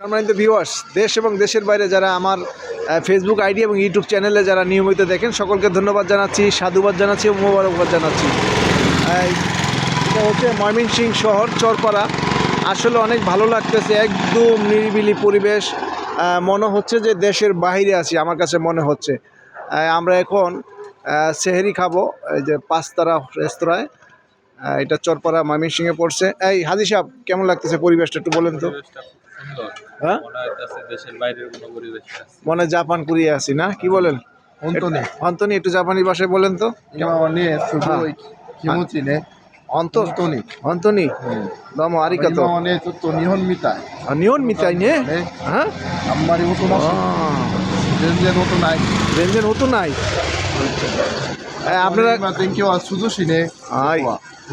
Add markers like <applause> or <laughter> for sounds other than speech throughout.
সম্মানিত ভিউয়ার্স দেশ এবং দেশের বাইরে যারা আমার ফেসবুক আইডি এবং ইউটিউব চ্যানেলে যারা নিয়মিত দেখেন, সকলকে ধন্যবাদ জানাচ্ছি, সাধুবাদ জানাচ্ছি ও মোবারকবাদ জানাচ্ছি। এটা হচ্ছে ময়মনসিং শহর, চরপাড়া। আসলে অনেক ভালো লাগতেছে, একদম নিরিবিলি পরিবেশ। মনে হচ্ছে যে দেশের বাইরে আছি, আমার কাছে মনে হচ্ছে। আমরা এখন সেহেরি খাব, এই যে পাঁচতারা রেস্তোরাঁয় এটা চরপাড়া ময়মনসিংহে পড়ছে। এই, হাজি সাহেব, কেমন লাগতেছে পরিবেশটা একটু বলেন তো। হ্যাঁ? হয় জাপান কোরিয়া আছি না? কি বলেন? অন্তনি। অন্তনি একটু জাপানি ভাষায় বলেন তো। অন্তনি অন্তনি দম আরিকা নিহন নে? হ্যাঁ? মতো নাই। মতো নাই। হ্যাঁ, আপনারা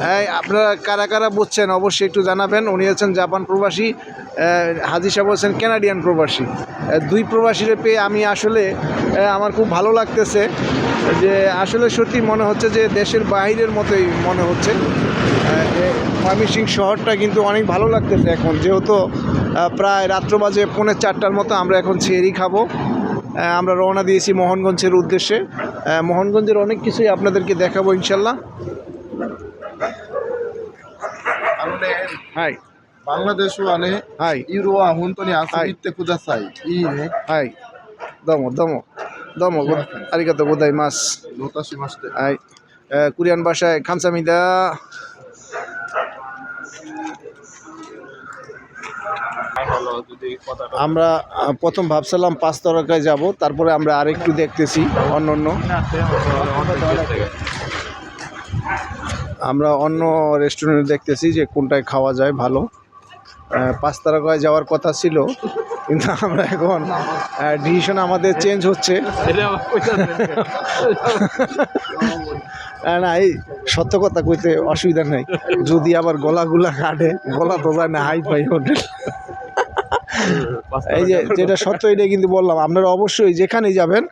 হ্যাঁ আপনারা কারা কারা বুঝছেন অবশ্যই একটু জানাবেন। উনি হচ্ছেন জাপান প্রবাসী হাজি সাহেব হচ্ছেন ক্যানাডিয়ান প্রবাসী। দুই প্রবাসীরে পেয়ে আমি আসলে আমার খুব ভালো লাগতেছে যে আসলে সত্যি মনে হচ্ছে যে দেশের বাহিরের মতোই মনে হচ্ছে। ময়মিসিং শহরটা কিন্তু অনেক ভালো লাগতেছে এখন। যেহেতু প্রায় রাত্র বাজে পৌনে চারটার মতো আমরা এখন চেরি খাব। আমরা রওনা দিয়েছি মোহনগঞ্জের উদ্দেশ্যে। মোহনগঞ্জের অনেক কিছুই আপনাদেরকে দেখাবো ইনশাল্লাহ। হাই। বাংলাদেশ আনে হাই। ইউরো আহুন তো আসিতে কুদা সাই ই নে। দম দম দম দমো আরিকাতো গোদাই মাস লোতাশি মাস হাই। কোরিয়ান ভাষায় খামসামিদা আমরা প্রথম ভাবছিলাম পাঁচ তরকায় যাব, তারপরে আমরা আরেকটু দেখতেছি অন্য অন্য। আমরা অন্য রেস্টুরেন্ট দেখতেছি যে কোনটায় খাওয়া যায় ভালো। পাঁচ তারকায় যাওয়ার কথা ছিল, কিন্তু আমরা এখন ডিসিশন আমাদের চেঞ্জ হচ্ছে। না এই সত্য কথা কইতে অসুবিধা নাই। যদি আবার গলাগুলা কাটে, গলা তো যায় না হাই ফাই হোটেল এই যে যেটা সত্য এটা কিন্তু বললাম আপনারা অবশ্যই যেখানেই যাবেন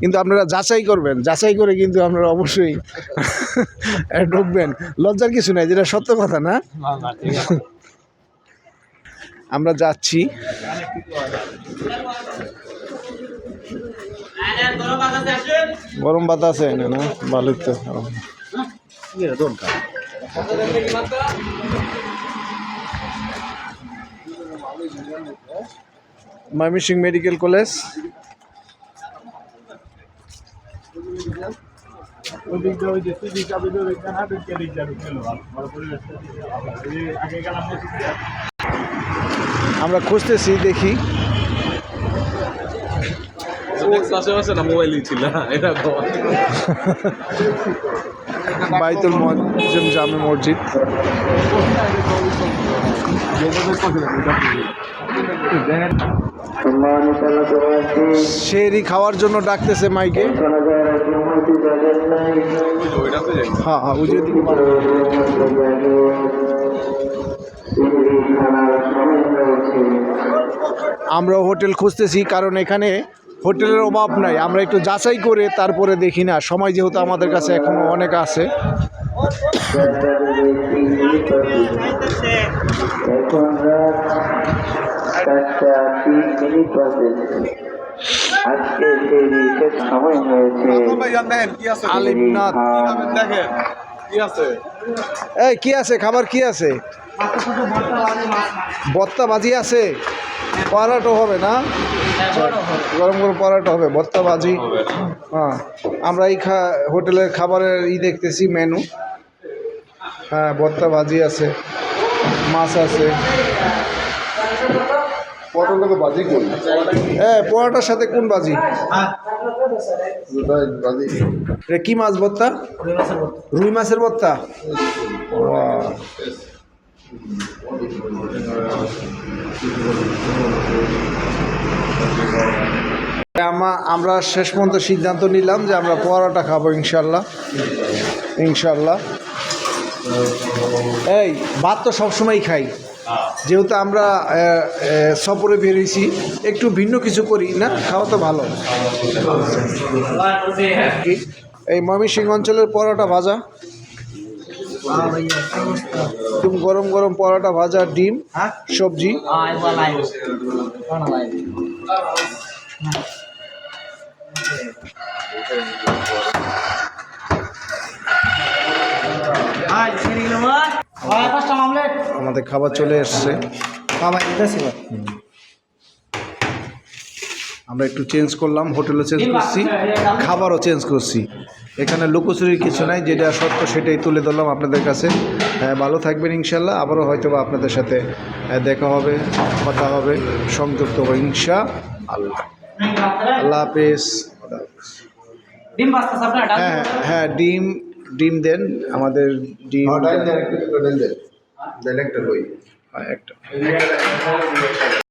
কিন্তু আপনারা যাচাই করবেন যাচাই করে কিন্তু আপনারা অবশ্যই <laughs> ঢুকবেন। লজ্জার কিছু নাই যেটা সত্য কথা না? আমরা যাচ্ছি। গরম ভাত আছে না ভালোই তো ময়মনসিং মেডিকেল কলেজ। আমরা খুঁজতেছি দেখি। বাইতুল মজিম জামে মসজিদ। শেরি খাওয়ার জন্য ডাকতেছে মাইকে। হ্যাঁ হ্যাঁ আমরা হোটেল খুঁজতেছি, কারণ এখানে হোটেলের অভাব নাই। আমরা একটু যাচাই করে তারপরে দেখি না। সময় যেহেতু আমাদের কাছে এখনও অনেক আছে। এখন রাত চারটা তিন মিনিট বাজে। আজকে সেই শেষ সময় হয়েছে। কি আছে? এই কি আছে? খাবার কি আছে? বত্তা ভাজি আছে। পরাটো হবে না? গরম গরম পরাটো হবে বত্তা ভাজি। হ্যাঁ আমরা এই খা হোটেলের খাবারের ই দেখতেছি মেনু। হ্যাঁ বত্তা ভাজি আছে মাছ আছে। পটল তো বাজি করি। হ্যাঁ পরাটার সাথে কোন বাজি? এটা কি মাছ বত্তা রুই মাছের বত্তা বাহ। আমরা শেষ পর্যন্ত সিদ্ধান্ত নিলাম যে আমরা পরোটা খাব ইনশাল্লাহ। ইনশাল্লাহ। এই ভাত তো সবসময় খাই। যেহেতু আমরা সফরে বেরিয়েছি, একটু ভিন্ন কিছু করি, না? খাওয়া তো ভালো। এই ময়মনসিংহ অঞ্চলের পরোটা ভাজা। একদম গরম গরম পরোটা ভাজা, ডিম, সবজি। আমাদের খাবার চলে এসছে। আমরা একটু চেঞ্জ করলাম হোটেলও চেঞ্জ করছি খাবারও চেঞ্জ করছি। এখানে লুকোচুরির কিছু নাই যেটা সত্য সেটাই তুলে ধরলাম আপনাদের কাছে। হ্যাঁ, ভালো থাকবেন ইনশাল্লাহ আবারও হয়তো বা আপনাদের সাথে আহ, দেখা হবে কথা হবে সংযুক্ত হবে ইনশা আল্লাহ। আল্লাহ হাফেজ। হ্যাঁ হ্যাঁ ডিম ডিম দেন আমাদের ডিম ডাইল দেন একটু ডাইল দেন ডাইল একটা লই হ্যাঁ, একটা